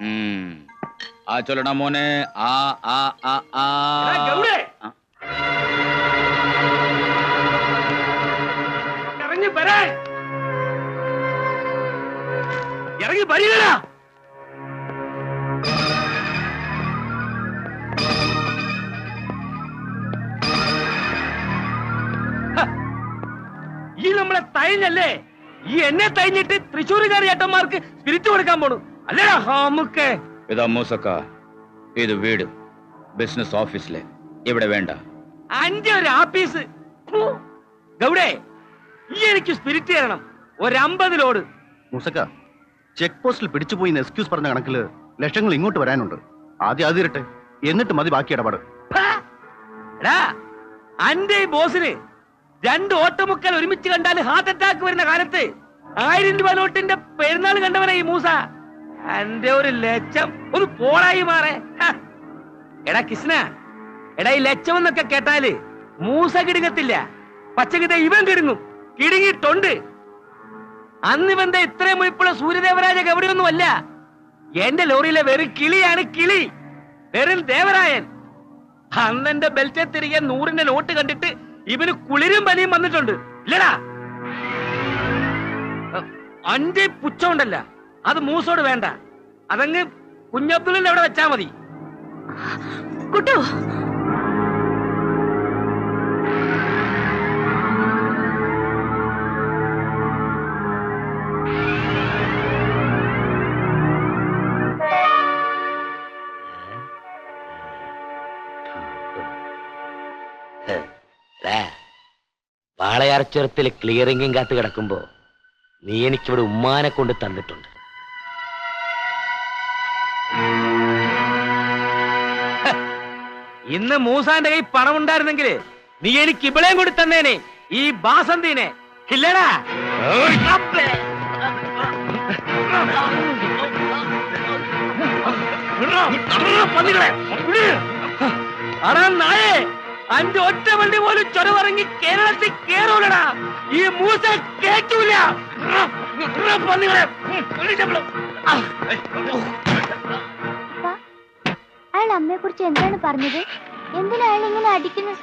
ആ ചൊല്ലണ മോനെ. ആ ആ ആ ആ. ഇറങ്ങി വരാൻ ഇറങ്ങി വരികടാ ഈ നമ്മളെ തൈഞ്ഞല്ലേ ഈ എന്നെ തൈഞ്ഞിട്ട് തൃശ്ശൂരുകാർ ചേട്ടന്മാർക്ക് സ്പിരിറ്റ് കൊടുക്കാൻ പോണു. അല്ലേടാ നമുക്ക് ഇതാ മൂസക്ക. ഇത് വീട്. ബിസിനസ് ഓഫീസിലെ. ഇവിടെ വേണ്ട. അഞ്ചൊരു ഒരു ആപ്പീസ് ഗൗഡേ ഈ എനിക്ക് സ്പിരിറ്റ് തരണം. ഒരു അമ്പത് ലോഡ്. മുസക്ക ചെക്ക് പോസ്റ്റിൽ പിടിച്ചുപോയി എക്സ്ക്യൂസ് പറഞ്ഞ കണക്കിൽ ലക്ഷങ്ങൾ ഇങ്ങോട്ട് വരാനുണ്ട്. ആദ്യം അത് ഇരട്ടെ. എന്നിട്ട് മതി ബാക്കി ഇടപാട്. എടാ അന്റെ ബോസിന് രണ്ട് ഓട്ടമുക്കൽ ഒരുമിച്ച് കണ്ടാൽ ഹാർട്ട് അറ്റാക്ക് വരുന്ന കാലത്ത് ആയിരം രൂപ നോട്ടിന്റെ പെരുന്നാൾ കണ്ടവനായി ഈ മൂസ. അന്റെ ഒരു ലക്ഷം ഒരു പോളായി മാറേ. എടാ കൃഷ്ണ എടാ ഈ ലക്ഷം എന്നൊക്കെ കേട്ടാൽ മൂസ കിടുങ്ങത്തില്ല പച്ചകിത ഇവൻ കിടുങ്ങും. കിടുങ്ങിയിട്ടുണ്ട്. അന്ന് ഇവന്റെ ഇത്രയും മുയിപ്പുള്ള സൂര്യദേവരാജ എവിടെയൊന്നും അല്ല എന്റെ ലോറിയിലെ വെറും കിളിയാണ് കിളി. വെറും ദേവരായൻ. അന്നെന്റെ ബെൽറ്റെ തിരികെ നൂറിന്റെ നോട്ട് കണ്ടിട്ട് ഇവന് കുളിരും പനിയും വന്നിട്ടുണ്ട്. ഇല്ലടാ. അഞ്ചേ അന്റെ ഈ പുച്ഛം ഉണ്ടല്ല അത് മൂസോട് വേണ്ട. അതങ്ങ് കുഞ്ഞബ്ദുലിന്റെ അവിടെ വെച്ചാ മതി. കുട്ടു. വാളയാർച്ചുരത്തിൽ ക്ലിയറിംഗും കാത്ത് കിടക്കുമ്പോ നീ എനിക്കിവിടെ ഉമ്മാനെ കൊണ്ട് തന്നിട്ടുണ്ട്. ഇന്ന് മൂസാന്റെ കൈ പണം ഉണ്ടായിരുന്നെങ്കിൽ നീ എനിക്ക് ഇവിടെയും കൂടി തന്നേനെ ഈ ബാസന്തിനെ. ഇല്ലടാ. അടാ നായേ അന്റെ ഒറ്റ വണ്ടി പോലും ചൊരവിറങ്ങി കേരളത്തിൽ കേറൂലടാ. ഈ മൂസ കേറ്റൂല. പന്നികളെ അയാൾ അമ്മയെ കുറിച്ച് എന്താണ് പറഞ്ഞത്? എന്തിനാ അയാൾ ഇങ്ങനെ അടിക്കുന്നത്?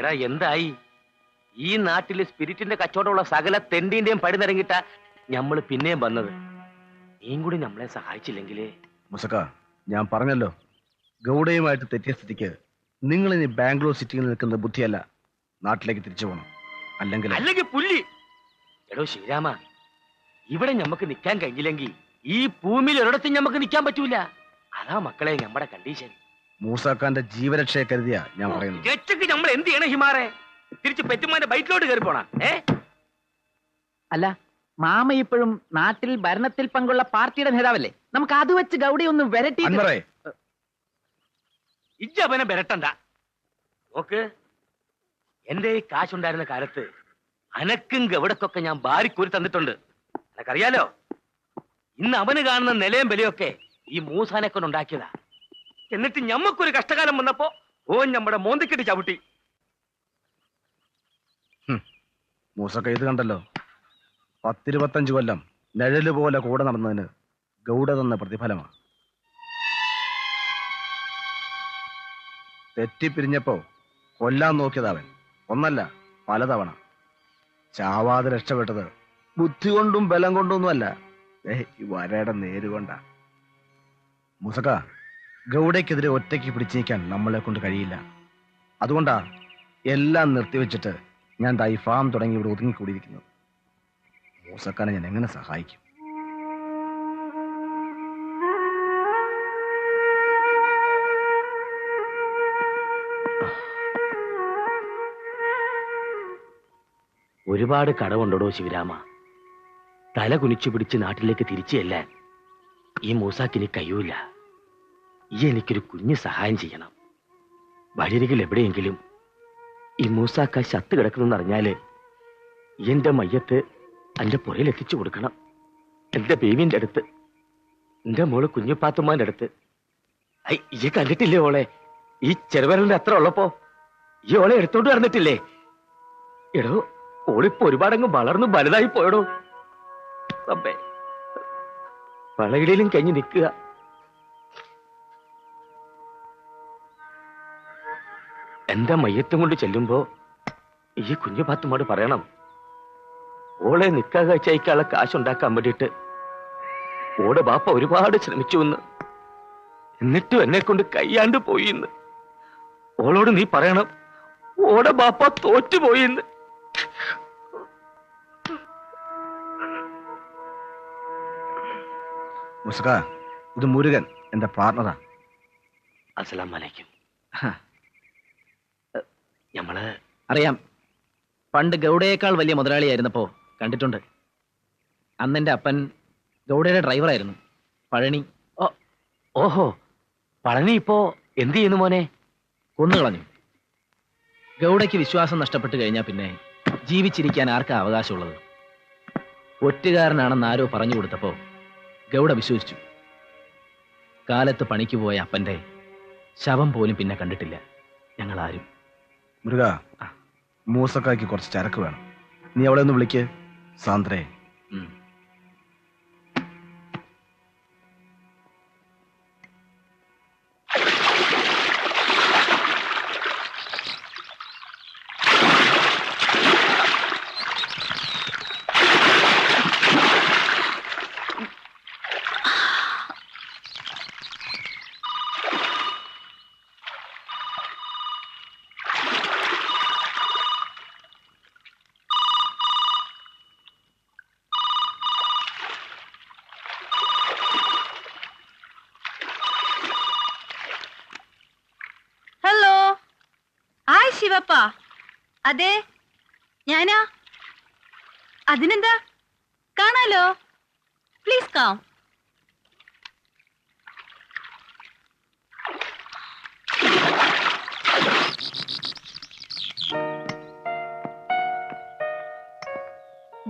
എടാ എന്തായി? ഈ നാട്ടിൽ സ്പിരിറ്റിന്റെ കച്ചവടമുള്ള സകല തെണ്ടിന്റെയും പടി നിറങ്ങിട്ട ഞമ്മൾ പിന്നെയും വന്നത്. നീയും കൂടി നമ്മളെ സഹായിച്ചില്ലെങ്കിലേ. മുസക്ക ഞാൻ പറഞ്ഞല്ലോ. ഗൗഡയുമായിട്ട് തെറ്റിയ സ്ഥിതിക്ക് നിങ്ങൾ ഇനി ബാംഗ്ലൂർ സിറ്റിയിൽ നിൽക്കുന്ന ബുദ്ധിയല്ല. നാട്ടിലേക്ക് തിരിച്ചു പോകണം അല്ലെങ്കിൽ അല്ലെങ്കിൽ പുല്ലി. എടോ ശ്രീരാമ ഇവിടെ ഞമ്മക്ക് നിൽക്കാൻ കഴിഞ്ഞില്ലെങ്കിൽ ഈ ഭൂമിയിൽ ഒരിടത്തും ഞമ്മക്ക് നിൽക്കാൻ പറ്റൂല. അതാ മക്കളെ നമ്മുടെ കണ്ടീഷൻ മൂസാക്കാന്റെ ജീവരക്ഷയെ കരുതിയാ ഞാൻ പറയുന്നു രക്ഷക്ക് നമ്മൾ എന്ത് ചെയ്യണം ഹിമാറെ തിരിച്ച് പെറ്റുമാന്റെ ബൈറ്റിലോട്ട് കയറി പോണ. ഏ? അല്ല മാമ ഇപ്പോഴും നാട്ടിൽ ഭരണത്തിൽ പങ്കുള്ള പാർട്ടിയുടെ നേതാവല്ലേ? നമുക്ക് അത് വെച്ച് ഗൗഡി ഒന്ന് വരട്ടി ഇജ്ജവനെ വരട്ടണ്ട. നോക്ക് എന്റെ ഈ കാശുണ്ടായിരുന്ന കാലത്ത് അനക്കും ഗവിടക്കൊക്കെ ഞാൻ ബാരിക്കൂരി തന്നിട്ടുണ്ട്. എനക്കറിയാലോ ഇന്ന് അവന് കാണുന്ന നിലയും വിലയൊക്കെ ഈ മൂസാനെ കൊണ്ട് ഉണ്ടാക്കിയതാ എന്നിട്ട് ഞമ്മക്കൊരു കഷ്ടകാലം വന്നപ്പോ ഓ നമ്മുടെ മോന്തിക്കിട്ട് ചവിട്ടി. മൂസക്ക ഇത് കണ്ടല്ലോ. പത്തിരുപത്തഞ്ച് കൊല്ലം നിഴൽ പോലെ കൂടെ നടന്നതിന് ഗൗഡ തന്ന പ്രതിഫലമാണ് തെറ്റിപ്പിരിഞ്ഞപ്പോ കൊല്ലാൻ നോക്കിയതവൻ. ഒന്നല്ല പലതവണ. ചാവാതെ രക്ഷപ്പെട്ടത് ബുദ്ധി കൊണ്ടും ബലം കൊണ്ടൊന്നുമല്ല ഏ ഈ വരയുടെ നേരുകൊണ്ട മുസക്ക ഗൗഡയ്ക്കെതിരെ ഒറ്റയ്ക്ക് പിടിച്ചേക്കാൻ നമ്മളെ കൊണ്ട് കഴിയില്ല. അതുകൊണ്ടാ എല്ലാം നിർത്തിവെച്ചിട്ട് ഞാൻ ദൈഫാം തുടങ്ങി ഇവിടെ ഒതുങ്ങിക്കൂടിയിരിക്കുന്നത്. മൂസക്കാനെ ഞാൻ എങ്ങനെ സഹായിക്കും? ഒരുപാട് കടവുണ്ടോ ശിവരാമ? തല കുനിച്ചു പിടിച്ച് നാട്ടിലേക്ക് തിരിച്ചു ചെല്ലാൻ ഈ മൂസാക്കിന് കഴിയൂല. ഈ എനിക്കൊരു കുഞ്ഞു സഹായം ചെയ്യണം. വഴിയരികിൽ എവിടെയെങ്കിലും ഈ മൂസാക്ക ശത്ത് കിടക്കുന്നെന്ന് അറിഞ്ഞാൽ എന്റെ മയ്യത്ത് എന്റെ പുറയിൽ എത്തിച്ചു കൊടുക്കണം. എന്റെ ബേബിന്റെ അടുത്ത് എന്റെ മോൾ കുഞ്ഞുപ്പാത്തുമാന്റെ അടുത്ത്. ഈ കണ്ടിട്ടില്ലേ ഓളെ? ഈ ചെറുവരലിന്റെ അത്ര ഉള്ളപ്പോ ഈ ഓളെ എടുത്തോണ്ട് വന്നിട്ടില്ലേ? എടോ ഓളിപ്പോ ഒരുപാടങ്ങ് വളർന്നു വലുതായി പോയടോ. റബ്ബേ വളയിടയിലും കഴിഞ്ഞ് നിൽക്കുക. എന്റെ മയ്യത്തും കൊണ്ട് ചെല്ലുമ്പോ ഈ കുഞ്ഞു പാത്തുമോട് പറയണം? ഓളെ നിക്കാ കാഴ്ചയ്ക്കുള്ള കാശുണ്ടാക്കാൻ വേണ്ടിയിട്ട് ഓടെ ബാപ്പ ഒരുപാട് ശ്രമിച്ചു എന്ന്. എന്നിട്ടും എന്നെ കൊണ്ട് കയ്യാണ്ട് പോയി എന്ന്. ഓളോട് നീ പറയണം ഓടെ ബാപ്പ തോറ്റുപോയി എന്ന്. മുസ്ക ഇത് മുരുകൻ എന്റെ പാർട്ണറാ അസ്സലാം വലൈക്കും ഞമ്മൾ അറിയാം. പണ്ട് ഗൗഡയേക്കാൾ വലിയ മുതലാളിയായിരുന്നപ്പോ കണ്ടിട്ടുണ്ട്. അന്നെന്റെ അപ്പൻ ഗൗഡയുടെ ഡ്രൈവറായിരുന്നു. പഴനി. ഓഹോ. പഴനി ഇപ്പോ എന്ത് ചെയ്യുന്നു മോനെ? കൊന്നുകളഞ്ഞു ഗൗഡയ്ക്ക് വിശ്വാസം നഷ്ടപ്പെട്ടു കഴിഞ്ഞാൽ പിന്നെ ജീവിച്ചിരിക്കാൻ ആർക്കാ അവകാശമുള്ളത്? ഒറ്റുകാരനാണെന്ന് ആരോ പറഞ്ഞു കൊടുത്തപ്പോ ഗൗഡ വിശ്വസിച്ചു. കാലത്ത് പണിക്ക് പോയ അപ്പന്റെ ശവം പോലും പിന്നെ കണ്ടിട്ടില്ല. ഞങ്ങൾ ആരും മുരുക മൂസക്കായ്ക്ക് കുറച്ച് ചരക്ക് വേണം. നീ അവളെ ഒന്ന് വിളിക്ക്. സാന്ദ്രേ. ശിവപ്പ അതെ ഞാനാ. അതിനെന്താ? കാണാലോ? പ്ലീസ് കാം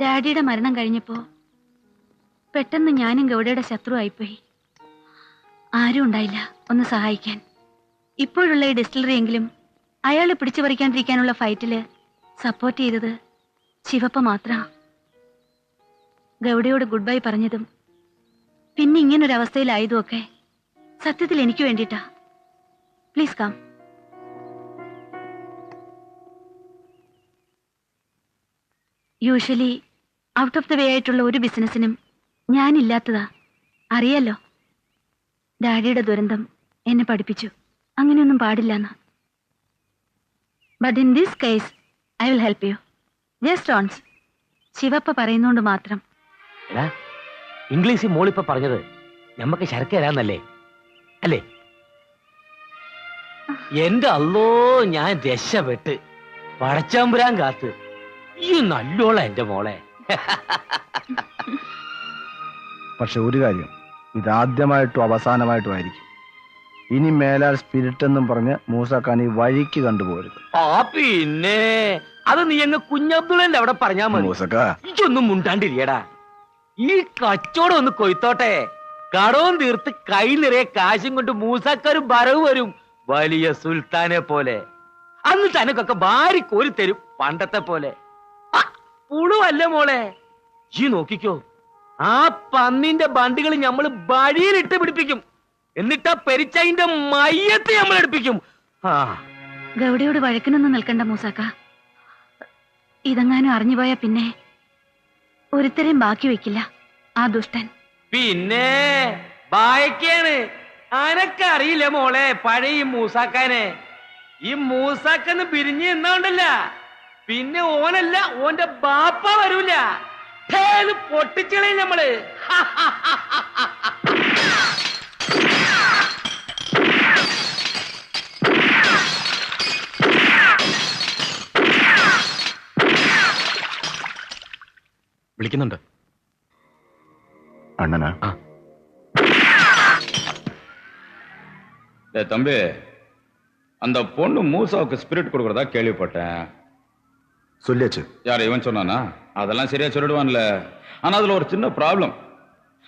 ഡാഡിയുടെ മരണം കഴിഞ്ഞപ്പോ പെട്ടെന്ന് ഞാനും ഗൗഡയുടെ ശത്രുവായിപ്പോയി ആരും ഉണ്ടായില്ല ഒന്ന് സഹായിക്കാൻ. ഇപ്പോഴുള്ള ഈ ഡിസ്റ്റിലറി എങ്കിലും അയാളെ പിടിച്ചു പറിക്കാണ്ടിരിക്കാനുള്ള ഫൈറ്റിൽ സപ്പോർട്ട് ചെയ്തത് ശിവപ്പ മാത്ര. ഗൗഡയോട് ഗുഡ് ബൈ പറഞ്ഞതും പിന്നെ ഇങ്ങനൊരവസ്ഥയിലായതും ഒക്കെ സത്യത്തിൽ എനിക്ക് വേണ്ടിയിട്ടാ. Please calm usually out of the way ആയിട്ടുള്ള ഒരു ബിസിനസ്സിനും ഞാനില്ലാത്തതാ. അറിയാലോ? ഡാഡിയുടെ ദുരന്തം എന്നെ പഠിപ്പിച്ചു. അങ്ങനെയൊന്നും പാടില്ലെന്ന്. But in this case I will help you just once Shivappa പറയുന്നോണ്ട് മാത്രം. എടാ ഇംഗ്ലീഷിൽ മോളിപ്പ പറഞ്ഞത് നമുക്ക് ശരക്ക് തരാന്നല്ലേ? അല്ലേ? എന്റെ അല്ലോ ഞാൻ രക്ഷപ്പെട്ട് പടച്ചാമ്പുരാൻ കാത്ത്. ഈ നല്ലോള എന്റെ മോളെ. പക്ഷെ ഒരു കാര്യം ഇതാദ്യമായിട്ടും അവസാനമായിട്ടും ആയിരിക്കും. ഇനി മേലാൽ സ്പിരിറ്റ് എന്നും പറഞ്ഞ് മൂസക്കാൻ ഈ വഴിക്ക് കണ്ടുപോകരുത് ആ പിന്നെ. അത് നീ അങ്ങ് കുഞ്ഞബ്ദുള്ളന്റെ അവിടെ പറഞ്ഞാ മതി. മൂസക്ക ഇതൊന്നും മുണ്ടാണ്ടിരിയടാ. ഈ കച്ചോടം ഒന്ന് കൊയ്ത്തോട്ടെ. കടവും തീർത്ത് കൈ നിറയെ കാശും കൊണ്ട് മൂസാക്കാരും വരവ് വരും. വലിയ സുൽത്താനെ പോലെ. അന്ന് തനക്കൊക്കെ ഭാരി കോരി തരും പണ്ടത്തെ പോലെ. ആ, പുളുവല്ല മോളെ. ഈ നോക്കിക്കോ. ആ പന്നിന്റെ ബണ്ടികൾ നമ്മൾ വഴിയിലിട്ട് പിടിപ്പിക്കും. എന്നിട്ട് പെരിച്ചതിന്റെ മയ്യത്തെ നമ്മൾ എടുപ്പിക്കും. ആ. ഗൗഡയോട് വഴക്കിനൊന്നും നിൽക്കണ്ട മൂസാക്ക. ഇതെങ്ങാനും അറിഞ്ഞുപോയാ പിന്നെ ഒരുത്തരെയും ബാക്കി വെക്കില്ല ആ ദുഷ്ടൻ. പിന്നെ ബായക്കാണ്. അനക്കറിയില്ല മോളെ പഴയ ഈ മൂസാക്കാനെ? ഈ മൂസാക്കെന്ന് പിരിഞ്ഞ് നിന്നോണ്ടല്ല. പിന്നെ ഓനല്ല ഓന്റെ ബാപ്പ വരൂല. പൊട്ടിച്ചളയും നമ്മൾ. വിളിക്കുന്നുണ്ട് அண்ணனா டேய் தம்பி அந்த பொண்ணு மூசாவுக்கு ஸ்பிரிட் கொடுக்கறதா கேள்விப்பட்டேன் சொல்லியாச்சு யார் இவன் சொன்னானா அதெல்லாம் சரியா சொல்லிடுவான்ல ஆனா அதுல ஒரு சின்ன ப்ராப்ளம்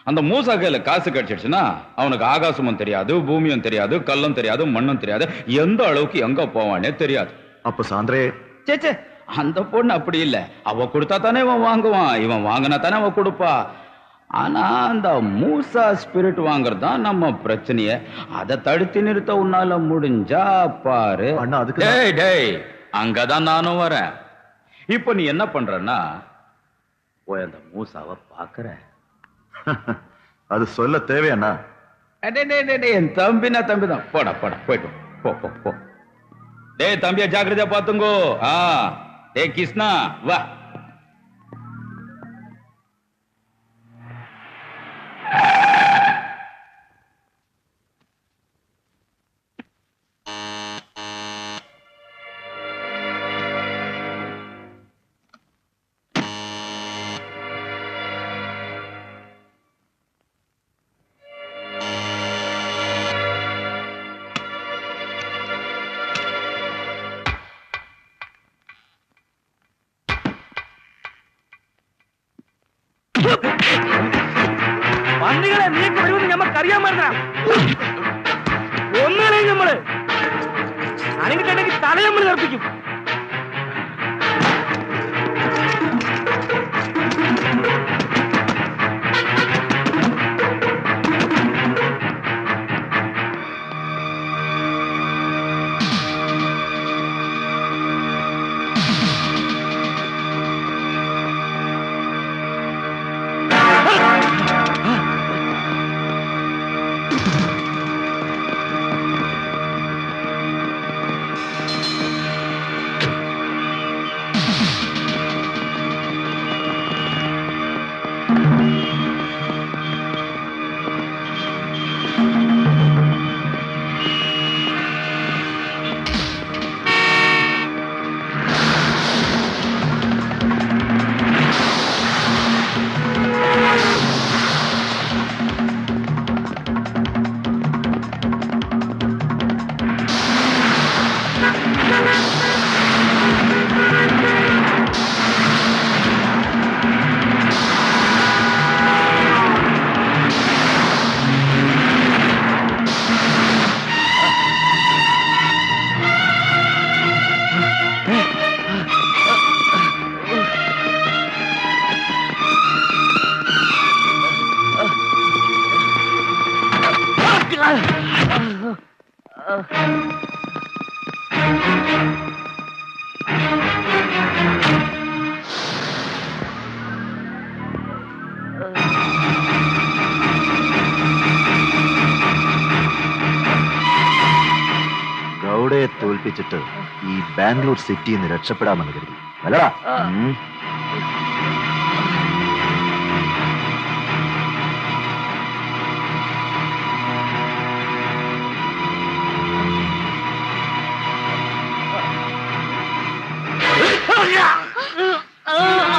அந்த மூசா கையில காசு கிடைச்சிடுச்சுன்னா அவனுக்கு ஆகாசமும் தெரியாது பூமியும் தெரியாது கல்லும் தெரியாது மண்ணும் தெரியாது எந்த அளவுக்கு எங்க போவானே தெரியாது அப்ப சாந்திரே சேச்சே அந்த பொண்ணு அப்படி இல்ல. அவ கொடுத்தா தானே இவன் வாங்குவான். இவன் வாங்கினா தானே அவ கொடுப்பா. ஆனா அந்த மூசா ஸ்பிரிட் வாங்குறது தான் நம்ம பிரச்சனைய. அதை தடுத்து நிறுத்த உன்னால முடிஞ்சா பாரு. அண்ணா, அதுக்கு தான்- டேய் டேய் அங்கதான் நானும் வரேன். இப்போ நீ என்ன பண்றன்னா போய் அந்த மூசாவை பாக்குற. அது சொல்ல தேவையாண்ணா என் தம்பினா தம்பி தான் போடா போடா போயிட்டு. போ போ போ. டேய் தம்பியா ஜாக்கிரதையா பாத்துங்கோ. ஆ. देख किसना वाह। ഞമ്മക്ക് അറിയാമായിരുന്ന ഒന്നുകളെയും നമ്മൾ. അനങ്ങിട്ടുണ്ടെങ്കിൽ തല നമ്മൾ നിർപ്പിക്കും ഗൗഡയെ തോൽപ്പിച്ചിട്ട് ഈ ബാംഗ്ലൂർ സിറ്റിയിൽ നിന്ന് രക്ഷപ്പെടാമെന്ന് കരുതി. അല്ലടാ. Oh!